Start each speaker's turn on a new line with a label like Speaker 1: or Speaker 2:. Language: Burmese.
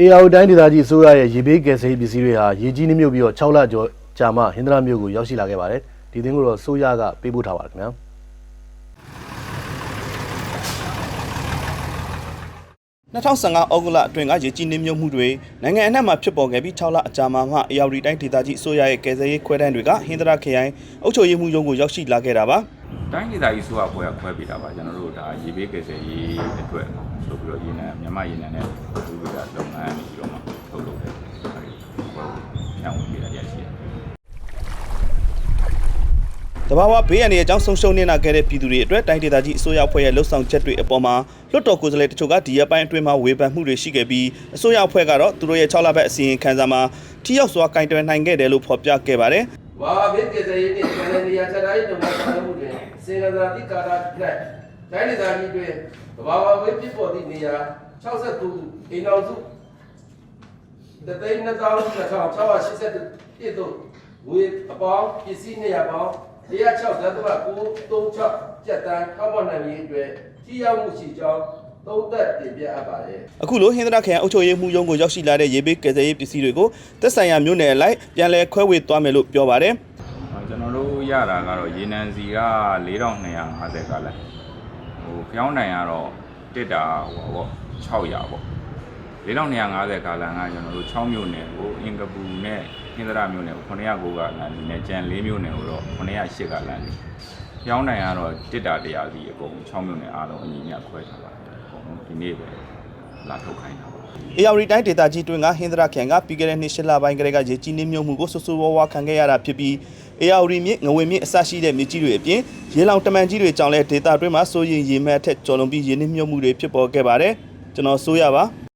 Speaker 1: AR တိုင်းဒေသကြီးအစိုးရရဲ့ရေဘေးကယ်ဆယ်ရေးပစ္စည်းတွေဟာရေကြီးနှမြုပ်ပြီးတော့6လကျော်ကြာမှဟင်္ဒရာမြို့ကိုရောက်ရှိလာခဲ့ပါတယ်ဒီသင်းကိုတော့စိုးရကပေးပို့ထားပါတယ်ခင်ဗျာ
Speaker 2: 2015ဩဂုတ်လအတွင်းကရေကြီးနှင်းမြုပ်မှုတွေနိုင်ငံအနှံ့မှာဖြစ်ပေါ်ခဲ့ပြီး6လအကြာမှာမှအရောက်ဒီတိုင်းဒေသကြီးအစိုးရရဲ့ကယ်ဆယ်ရေးခွဲတန်းတွေကဟင်္ဒရာခရိုင်အုပ်ချုပ်ရေးမှုရုံးကိုရောက်ရှိလာခဲ့တာပါ
Speaker 3: တိုင်းဒေသကြီးဆိုအပွဲကခွဲပေးတာပါကျွန်တော်တို့ဒါရေဘေးကယ်ဆယ်ရေးအတွက်ဆိုပြီးတော့ရေနံမြန်မာရေနံနဲ့ဒီလိုကလုပ်ငန်းနေပြီးတော့မှထုတ်လုပ်တယ်အဲဒီပွဲညဝင်ပေး တာရရှိတယ်
Speaker 2: တဘာဝဘေးအန္တရာယ်ကြောင့်ဆုံးရှုံးနေတာခဲ့တဲ့ပြည်သူတွေအတွက်တိုင်းဒေသကြီးအစိုးရအဖွဲ့ရဲ့လှုပ်ဆောင်ချက်တွေအပေါ်မှာလွတ်တော်ကိုယ်စားလှယ်တချို့ကဒီရက်ပိုင်းအတွင်းမှာဝေဖန်မှုတွေရှိခဲ့ပြီးအစိုးရအဖွဲ့ကတော့သူတို့ရဲ့6လပတ်အစီရင်ခံစာမှာထိရောက်စွာကင်တွယ်နိုင်ခဲ့တယ်လို့ဖော်ပြခဲ့ပါတယ်
Speaker 4: ဝါဘေးကစားရေးနဲ့ကျန်တဲ့နေရာခြားတိုင်းတို့မှာဆောင်ရွက်မှုတွေစေကသာတိကာရလက်တိုင်းဒေသကြီးတွင်သဘာဝဝေးဖြစ်ပေါ်သည့်နေရာ69ခုအိမ်တော်စုတသိန်း22,682 ပြည့်တို့ဝေအပေါင်းပစ္စည်းနေရာပေါင်း106ဒသမ936ကျက်တန်းထောက်ပံ့နိုင်ရေးအတွက်ထိရောက်မှုရှိကြောင်းသုံးသပ်တင်ပြအပ်ပါတယ်
Speaker 2: အခုလိုဟင်္ဒရာခရိုင်အုပ်ချုပ်ရေးမှုရုံးကိုရောက်ရှိလာတဲ့ရေဘေးကယ်ဆယ်ရေးပစ္စည်းတွေကိုသက်ဆိုင်ရာမြို့နယ်အလိုက်ပြန်လည်ခွဲဝေသွားမယ်လို့ပြောပါတယ်
Speaker 3: အော်ကျွန်တော်တို့ရတာကတော့ရေနံစီက4250ကလည်းဟိုဖျောင်းတိုင်ကတော့တစ်တာဟိုပေါ့600ပေါ့ 4250ကာလန်ကကျွန်တော်တို့6မြို့နယ်ကိုအင်ကပူနဲ့ဟင်္ဒရာမြို့နယ်ကို909ကလန်ဒီနဲ့ကျန်4မြို့နယ်ကိုတော့908ကလန်ဒီဖျောင်းတိုင်ကတော့တစ်တာ100စီအကုန်6မြို့နယ်အားလုံးအညီအမျှခွဲထားပါတယ်အကုန်လုံးဒီနေ့ပဲလာထုတ်ခိုင်းတာပါ။
Speaker 2: အေယာရီတိုင်းဒေသကြီးတွင်ကဟင်္ဒရာခရိုင်ကပြီးခဲ့တဲ့နှစ်ရှစ်လပိုင်းကတည်းကရေကြီးနှင်းမြုပ်မှုကိုဆူဆူဝါးဝါခံခဲ့ရတာဖြစ်ပြီးအေယာရီမြစ်ငဝင်မြစ်အစရှိတဲ့မြစ်ကြီးတွေအပြင်ရေလောင်တမန်ကြီးတွေကြောင့်လည်းဒေသတွင်းမှာစိုးရင်ရေမှတ်အထက်ကျော်လွန်ပြီးရေနှင်းမြုပ်မှုတွေဖြစ်ပေါ်ခဲ့ပါတယ်။ကျွန်တော်ဆိုရပါ